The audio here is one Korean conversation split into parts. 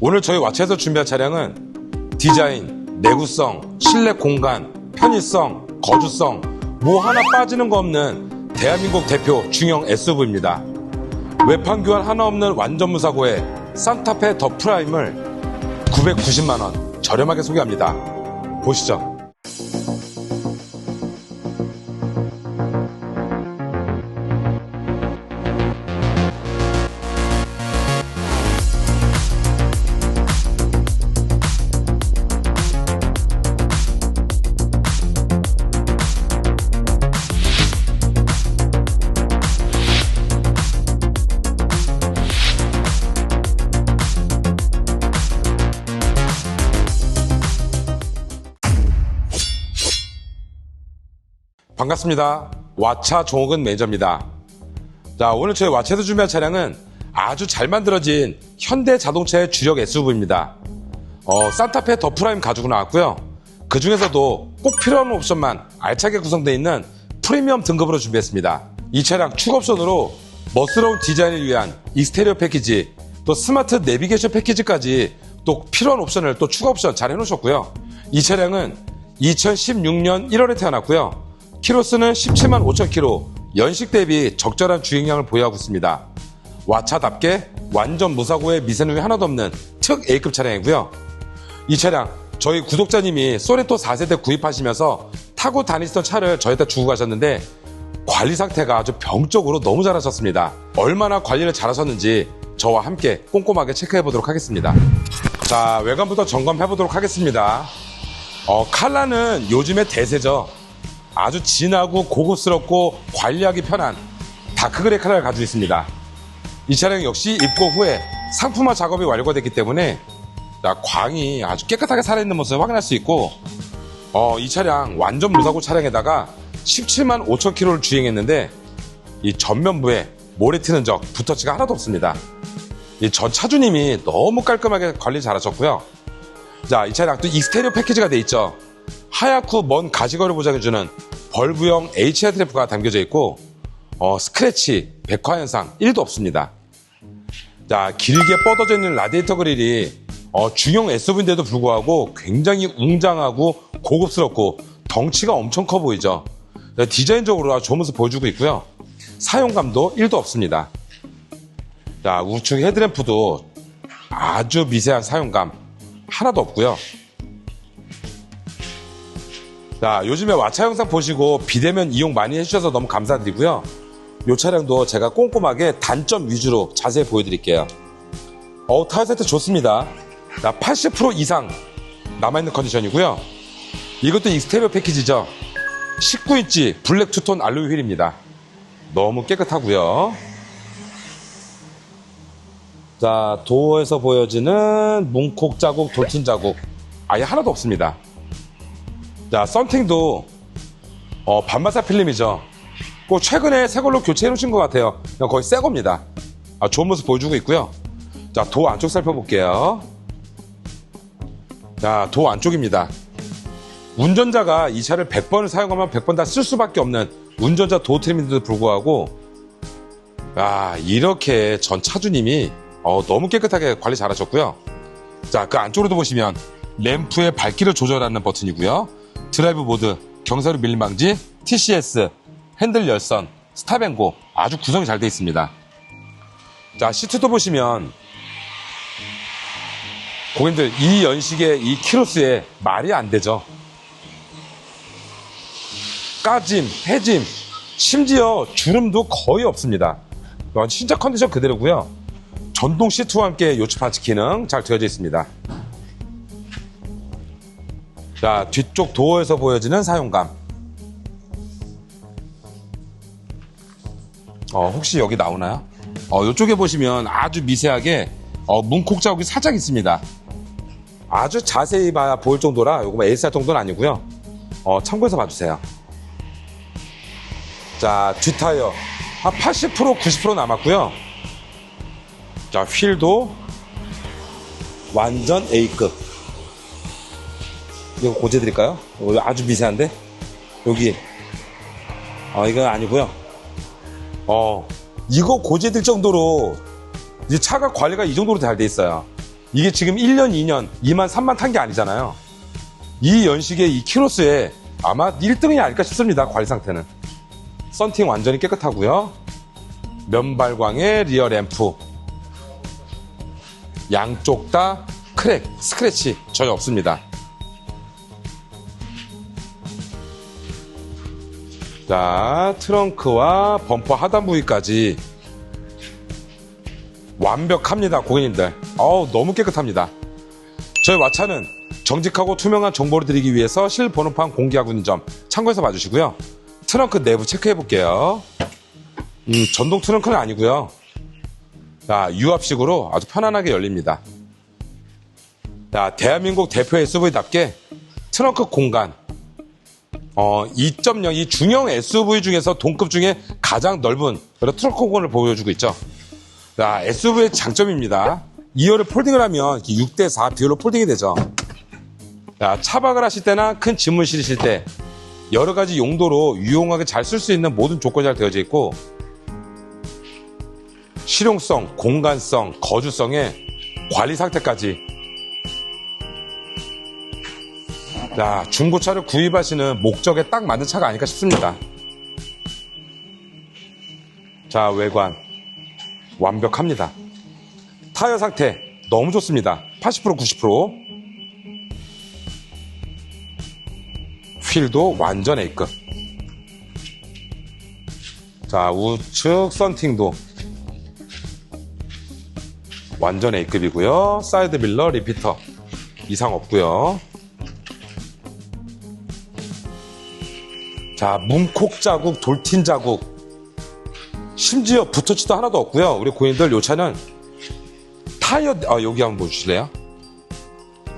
오늘 저희 와차에서 준비한 차량은 디자인, 내구성, 실내 공간, 편의성, 거주성, 뭐 하나 빠지는 거 없는 대한민국 대표 중형 SUV입니다. 외판 교환 하나 없는 완전 무사고의 산타페 더 프라임을 990만원 저렴하게 소개합니다. 보시죠. 반갑습니다. 와차 종옥은 매니저입니다. 자, 오늘 저희 와차에서 준비한 차량은 아주 잘 만들어진 현대 자동차의 주력 SUV입니다. 어, 산타페 더 프라임 가지고 나왔고요. 그 중에서도 꼭 필요한 옵션만 알차게 구성되어 있는 프리미엄 등급으로 준비했습니다. 이 차량 축옵션으로 멋스러운 디자인을 위한 익스테리어 패키지, 또 스마트 내비게이션 패키지까지 또 필요한 옵션을 또 추가 옵션 잘 해놓으셨고요. 이 차량은 2016년 1월에 태어났고요. 키로수는 17만 5천 키로, 연식 대비 적절한 주행량을 보유하고 있습니다. 와차답게 완전 무사고의 미세누이 하나도 없는 특 A급 차량이고요. 이 차량 저희 구독자님이 소네토 4세대 구입하시면서 타고 다니시던 차를 저희한테 주고 가셨는데 관리 상태가 아주 병적으로 너무 잘하셨습니다. 얼마나 관리를 잘하셨는지 저와 함께 꼼꼼하게 체크해 보도록 하겠습니다. 자, 외관부터 점검해 보도록 하겠습니다. 어, 칼라는 요즘의 대세죠. 아주 진하고 고급스럽고 관리하기 편한 다크그레이 컬러를 가지고 있습니다. 이 차량 역시 입고 후에 상품화 작업이 완료가 됐기 때문에 자, 광이 아주 깨끗하게 살아있는 모습을 확인할 수 있고 어, 이 차량 완전 무사고 차량에다가 17만 5천 킬로를 주행했는데 이 전면부에 모래 튀는 적, 붓터치가 하나도 없습니다. 이 전 차주님이 너무 깔끔하게 관리 잘하셨고요. 자, 이 차량 또 익스테리어 패키지가 돼 있죠. 하얗고 먼 가시거리 보장해주는 벌브형 HI 트래프가 담겨져 있고 어, 스크래치, 백화 현상 1도 없습니다. 자, 길게 뻗어져 있는 라디에이터 그릴이 어, 중형 SUV인데도 불구하고 굉장히 웅장하고 고급스럽고 덩치가 엄청 커 보이죠. 자, 디자인적으로 좋은 모습 보여주고 있고요. 사용감도 1도 없습니다. 자, 우측 헤드램프도 아주 미세한 사용감 하나도 없고요. 자, 요즘에 와차 영상 보시고 비대면 이용 많이 해주셔서 너무 감사드리고요. 이 차량도 제가 꼼꼼하게 단점 위주로 자세히 보여드릴게요. 어우, 타이어 세트 좋습니다. 자, 80% 이상 남아있는 컨디션이고요. 이것도 익스테리어 패키지죠. 19인치 블랙 투톤 알로이 휠입니다. 너무 깨끗하고요. 자, 도어에서 보여지는 문콕 자국, 돌진 자국 아예 하나도 없습니다. 자, 썬팅도 어, 반마사 필름이죠. 꼭 최근에 새 걸로 교체해 놓으신 것 같아요. 거의 새 겁니다. 아, 좋은 모습 보여주고 있고요. 자, 도 안쪽 살펴볼게요. 자, 도 안쪽입니다. 운전자가 이 차를 100번을 사용하면 100번 다 쓸 수밖에 없는 운전자 도어 트림인데도 불구하고 아, 이렇게 전 차주님이 어, 너무 깨끗하게 관리 잘하셨고요. 자, 그 안쪽으로도 보시면 램프의 밝기를 조절하는 버튼이고요. 드라이브 모드, 경사로 밀림 방지, TCS, 핸들 열선, 스탑앤고 아주 구성이 잘 되어 있습니다. 자, 시트도 보시면 고객님들 이 연식의 이 키로수에 말이 안 되죠. 까짐, 해짐, 심지어 주름도 거의 없습니다. 진짜 컨디션 그대로고요. 전동 시트와 함께 요치 파츠 기능 잘 되어져 있습니다. 자, 뒤쪽 도어에서 보여지는 사용감. 어, 혹시 여기 나오나요? 어, 이쪽에 보시면 아주 미세하게 어, 문콕 자국이 살짝 있습니다. 아주 자세히 봐야 보일 정도라 요거 뭐 ASR 정도는 아니고요. 어, 참고해서 봐주세요. 자, 뒷타이어 한 80% 90% 남았고요. 자, 휠도 완전 A급. 이거 고쳐드릴까요? 이거 아주 미세한데? 여기. 어, 이건 아니고요. 어, 이거 고쳐드릴 정도로 이제 차가 관리가 이 정도로 잘 돼 있어요. 이게 지금 1년, 2년, 2만, 3만 탄 게 아니잖아요. 이 연식의 이 키로수에 아마 1등이 아닐까 싶습니다. 관리 상태는. 썬팅 완전히 깨끗하고요. 면발광의 리어 램프. 양쪽 다 크랙, 스크래치 전혀 없습니다. 자, 트렁크와 범퍼 하단 부위까지 완벽합니다, 고객님들. 어우, 너무 깨끗합니다. 저희 왓차는 정직하고 투명한 정보를 드리기 위해서 실 번호판 공개하고 있는 점 참고해서 봐주시고요. 트렁크 내부 체크해 볼게요. 음, 전동 트렁크는 아니고요. 자, 유압식으로 아주 편안하게 열립니다. 자, 대한민국 대표 SUV답게 트렁크 공간 어, 2.0, 이 중형 SUV 중에서 동급 중에 가장 넓은 그런 트렁크 공간을 보여주고 있죠. 자, SUV의 장점입니다. 2열을 폴딩을 하면 6대4 비율로 폴딩이 되죠. 자, 차박을 하실 때나 큰 짐을 실으실 때 여러 가지 용도로 유용하게 잘 쓸 수 있는 모든 조건이 잘 되어져 있고 실용성, 공간성, 거주성에 관리 상태까지 자, 중고차를 구입하시는 목적에 딱 맞는 차가 아닐까 싶습니다. 자, 외관 완벽합니다. 타이어 상태 너무 좋습니다. 80% 90% 휠도 완전 A급. 자, 우측 썬팅도 완전 A급이고요. 사이드 밀러 리피터 이상 없고요. 자, 문콕 자국, 돌틴 자국. 심지어 붙어치도 하나도 없고요. 우리 고객님들 요 차는 타이어 아, 여기 한번 보실래요?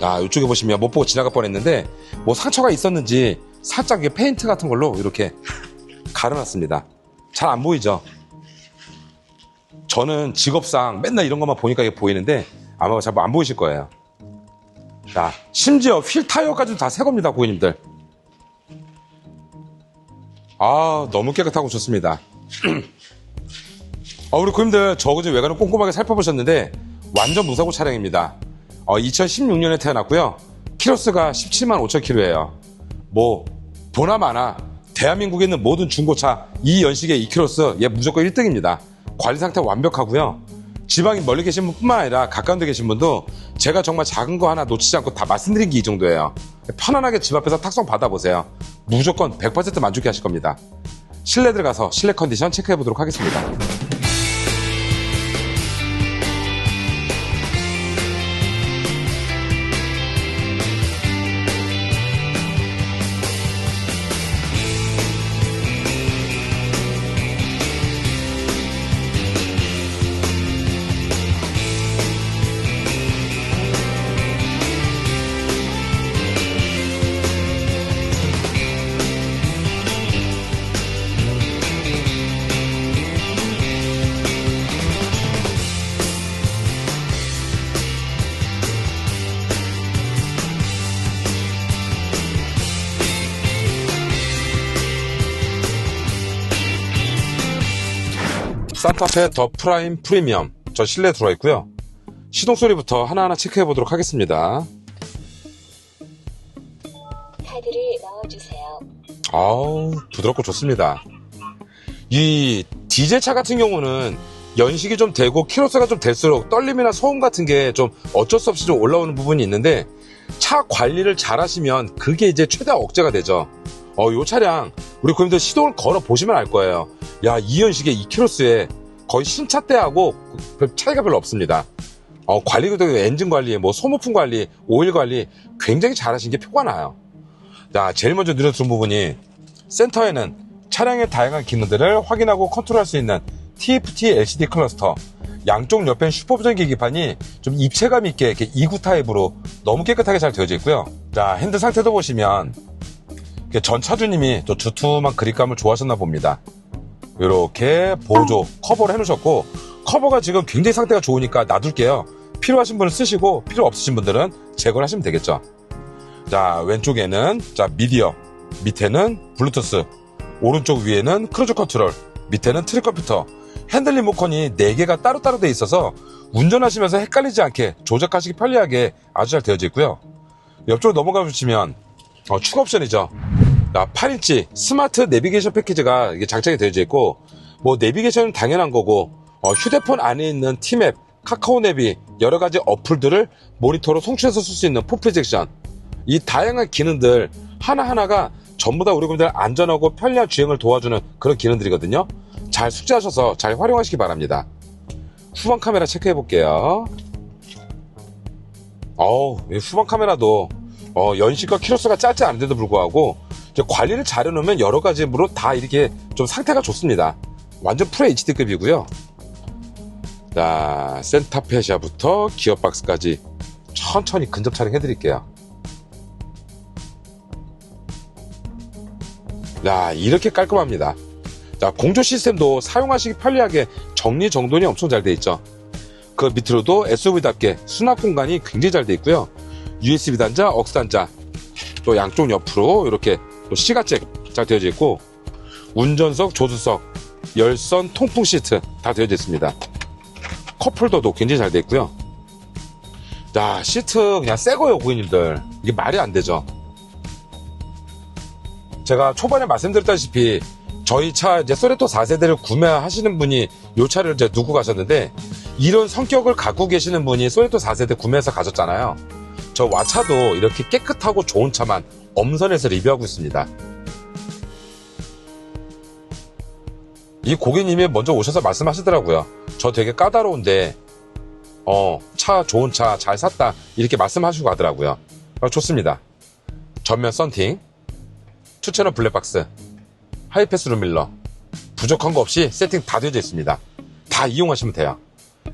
아, 이쪽에 보시면 못 보고 지나갈 뻔했는데 뭐 상처가 있었는지 살짝 페인트 같은 걸로 이렇게 가려놨습니다. 잘 안 보이죠? 저는 직업상 맨날 이런 것만 보니까 이게 보이는데 아마 잘 안 보이실 거예요. 자, 심지어 휠 타이어까지도 다 새 겁니다, 고객님들. 아, 너무 깨끗하고 좋습니다. 어, 우리 고객님들 저 그제 외관을 꼼꼼하게 살펴보셨는데 완전 무사고 차량입니다. 어, 2016년에 태어났고요. 키로수가 17만 5천 킬로예요. 뭐 보나 마나 대한민국에 있는 모든 중고차 이 연식의 2키로수 얘 무조건 1등입니다. 관리 상태 완벽하고요. 지방이 멀리 계신 분뿐만 아니라 가까운 데 계신 분도 제가 정말 작은 거 하나 놓치지 않고 다 말씀드린 게 이 정도예요. 편안하게 집 앞에서 탁송 받아보세요. 무조건 100% 만족해 하실 겁니다. 실내 들어가서 실내 컨디션 체크해 보도록 하겠습니다. 산타페 더 프라임 프리미엄 저 실내 들어와 있고요. 시동 소리부터 하나하나 체크해 보도록 하겠습니다. 카드를 넣어주세요. 아우 부드럽고 좋습니다. 이 디젤 차 같은 경우는 연식이 좀 되고 키로수가 좀 될수록 떨림이나 소음 같은 게 좀 어쩔 수 없이 좀 올라오는 부분이 있는데 차 관리를 잘 하시면 그게 이제 최대 억제가 되죠. 어, 요 차량 우리 고객님들 시동을 걸어 보시면 알 거예요. 야, 이 연식의 2키로수에 거의 신차 때하고 별 차이가 별로 없습니다. 어, 관리도 엔진 관리, 뭐 소모품 관리, 오일 관리 굉장히 잘하신 게 표가 나요. 자, 제일 먼저 눈에 들은 부분이 센터에는 차량의 다양한 기능들을 확인하고 컨트롤할 수 있는 TFT LCD 클러스터, 양쪽 옆엔 슈퍼부전 계기판이 좀 입체감 있게 이렇게 2구 타입으로 너무 깨끗하게 잘 되어져 있고요. 자, 핸드 상태도 보시면 전 차주님이 또 두툼한 그립감을 좋아하셨나 봅니다. 이렇게 보조 커버를 해놓으셨고 커버가 지금 굉장히 상태가 좋으니까 놔둘게요. 필요하신 분은 쓰시고 필요 없으신 분들은 제거를 하시면 되겠죠. 자 왼쪽에는 자 미디어 밑에는 블루투스 오른쪽 위에는 크루즈 컨트롤 밑에는 트릭 컴퓨터 핸들 리모컨이 4개가 따로따로 돼 있어서 운전하시면서 헷갈리지 않게 조작하시기 편리하게 아주 잘 되어져 있고요. 옆쪽으로 넘어가 주시면 어, 추가 옵션이죠. 자, 8인치 스마트 내비게이션 패키지가 이게 장착이 되어져 있고 뭐 내비게이션은 당연한 거고 어, 휴대폰 안에 있는 티맵, 카카오 내비 여러 가지 어플들을 모니터로 송출해서 쓸 수 있는 포프젝션 이 다양한 기능들 하나하나가 전부 다 우리 분들 안전하고 편리한 주행을 도와주는 그런 기능들이거든요. 잘 숙지하셔서 잘 활용하시기 바랍니다. 후방 카메라 체크해 볼게요. 어우, 이 후방 카메라도 어, 연식과 키로수가 짧지 않은데도 불구하고 관리를 잘 해놓으면 여러 가지로 다 이렇게 좀 상태가 좋습니다. 완전 프로 HD급이고요. 자, 센타페시아부터 기어박스까지 천천히 근접 촬영해 드릴게요. 야, 이렇게 깔끔합니다. 자, 공조 시스템도 사용하시기 편리하게 정리정돈이 엄청 잘 돼 있죠. 그 밑으로도 SUV답게 수납 공간이 굉장히 잘 돼 있고요. USB 단자, 억스 단자, 또 양쪽 옆으로 이렇게 또 시가잭 잘 되어져 있고, 운전석, 조수석, 열선, 통풍 시트 다 되어져 있습니다. 컵홀더도 굉장히 잘돼 있고요. 자, 시트 그냥 새 거예요, 고객님들. 이게 말이 안 되죠. 제가 초반에 말씀드렸다시피 저희 차 이제 소레토 4세대를 구매하시는 분이 이 차를 이제 누구 가셨는데 이런 성격을 갖고 계시는 분이 소레토 4세대 구매해서 가셨잖아요. 저 와차도 이렇게 깨끗하고 좋은 차만 엄선해서 리뷰하고 있습니다. 이 고객님이 먼저 오셔서 말씀하시더라고요. 저 되게 까다로운데 어, 차 좋은 차 잘 샀다 이렇게 말씀하시고 가더라고요. 어, 좋습니다. 전면 썬팅, 투채널 블랙박스, 하이패스 룸밀러 부족한 거 없이 세팅 다 되어져 있습니다. 다 이용하시면 돼요.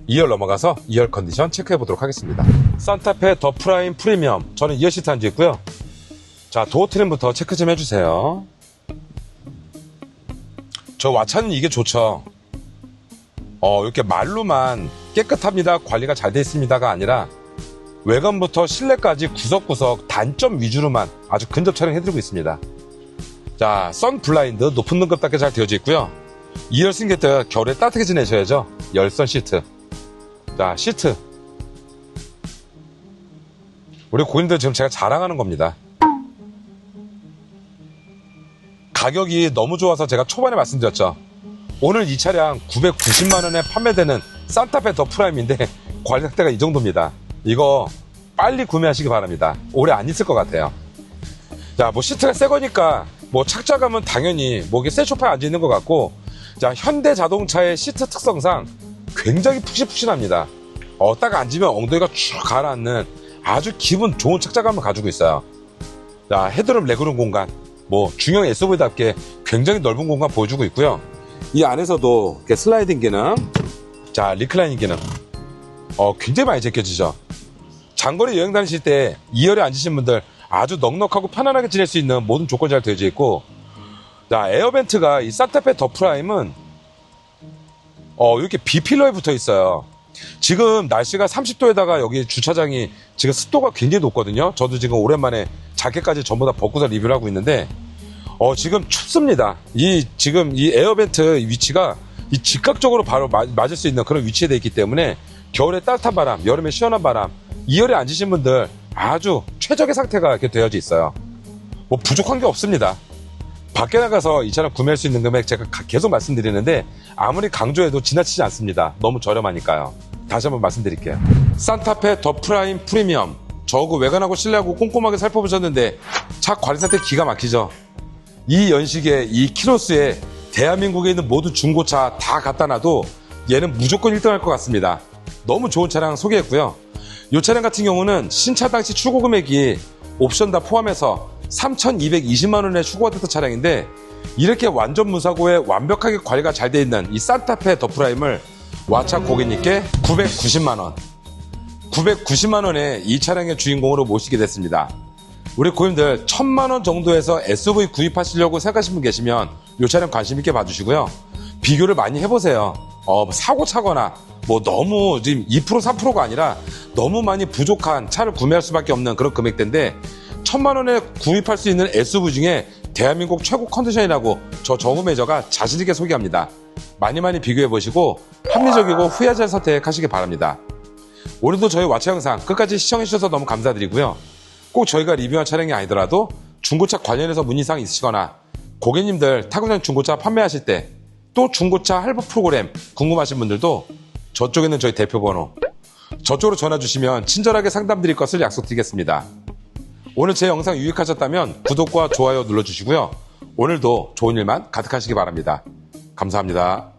2열 넘어가서 2열 컨디션 체크해 보도록 하겠습니다. 산타페 더 프라임 프리미엄 저는 2열 시트 앉아 있고요. 자 도어 트림부터 체크 좀 해주세요. 저 와차는 이게 좋죠. 어, 이렇게 말로만 깨끗합니다, 관리가 잘 돼 있습니다가 아니라 외관부터 실내까지 구석구석 단점 위주로만 아주 근접 촬영해드리고 있습니다. 자, 선 블라인드 높은 등급답게 잘 되어져 있고요. 2열 승객들 겨울에 따뜻하게 지내셔야죠. 열선 시트. 자, 시트. 우리 고객님들 지금 제가 자랑하는 겁니다. 가격이 너무 좋아서 제가 초반에 말씀드렸죠. 오늘 이 차량 990만원에 판매되는 산타페 더 프라임인데 관리 상태가 이 정도입니다. 이거 빨리 구매하시기 바랍니다. 오래 안 있을 것 같아요. 자, 뭐 시트가 새 거니까 뭐 착자감은 당연히 목에 새 소파에 앉아 있는 것 같고 자, 현대 자동차의 시트 특성상 굉장히 푹신푹신합니다. 어, 딱 앉으면 엉덩이가 쭉 가라앉는 아주 기분 좋은 착자감을 가지고 있어요. 자, 헤드룸 레그룸 공간, 뭐 중형 SUV답게 굉장히 넓은 공간 보여주고 있고요. 이 안에서도 슬라이딩 기능, 자 리클라이닝 기능, 어 굉장히 많이 제껴지죠. 장거리 여행 다니실 때 2열에 앉으신 분들 아주 넉넉하고 편안하게 지낼 수 있는 모든 조건이 잘 되어져 있고, 자 에어벤트가 이 산타페 더 프라임은 어 이렇게 비필러에 붙어 있어요. 지금 날씨가 30도에다가 여기 주차장이 지금 습도가 굉장히 높거든요. 저도 지금 오랜만에 자켓까지 전부 다 벗고서 리뷰를 하고 있는데 어, 지금 춥습니다. 이, 지금 이 에어벤트 위치가 이 직각적으로 바로 마- 맞을 수 있는 그런 위치에 돼 있기 때문에 겨울에 따뜻한 바람, 여름에 시원한 바람, 2열에 앉으신 분들 아주 최적의 상태가 이렇게 되어져 있어요. 뭐 부족한 게 없습니다. 밖에 나가서 이 차량 구매할 수 있는 금액 제가 가- 계속 말씀드리는데 아무리 강조해도 지나치지 않습니다. 너무 저렴하니까요. 다시 한번 말씀드릴게요. 산타페 더 프라임 프리미엄. 저그 외관하고 실내하고 꼼꼼하게 살펴보셨는데 차 관리 상태 기가 막히죠. 이 연식에 이 키로수에 대한민국에 있는 모든 중고차 다 갖다 놔도 얘는 무조건 1등 할 것 같습니다. 너무 좋은 차량 소개했고요. 이 차량 같은 경우는 신차 당시 출고 금액이 옵션 다 포함해서 3,220만 원에 출고가 됐던 차량인데 이렇게 완전 무사고에 완벽하게 관리가 잘 돼 있는 이 산타페 더 프라임을 와차 고객님께 990만 원 990만 원에 이 차량의 주인공으로 모시게 됐습니다. 우리 고객님들 천만 원 정도에서 SUV 구입하시려고 생각하시는 분 계시면 이 차량 관심 있게 봐주시고요. 비교를 많이 해보세요. 어, 사고 차거나 뭐 너무 지금 2% 3%가 아니라 너무 많이 부족한 차를 구매할 수밖에 없는 그런 금액대인데 천만 원에 구입할 수 있는 SUV 중에 대한민국 최고 컨디션이라고 저 정우 매저가 자신있게 소개합니다. 많이 많이 비교해 보시고 합리적이고 후회하지 않은 선택하시기 바랍니다. 오늘도 저희 와차 영상 끝까지 시청해주셔서 너무 감사드리고요. 꼭 저희가 리뷰한 차량이 아니더라도 중고차 관련해서 문의사항 있으시거나 고객님들 타구년 중고차 판매하실 때 또 중고차 할부 프로그램 궁금하신 분들도 저쪽에 있는 저희 대표 번호 저쪽으로 전화 주시면 친절하게 상담 드릴 것을 약속드리겠습니다. 오늘 제 영상 유익하셨다면 구독과 좋아요 눌러주시고요. 오늘도 좋은 일만 가득하시기 바랍니다. 감사합니다.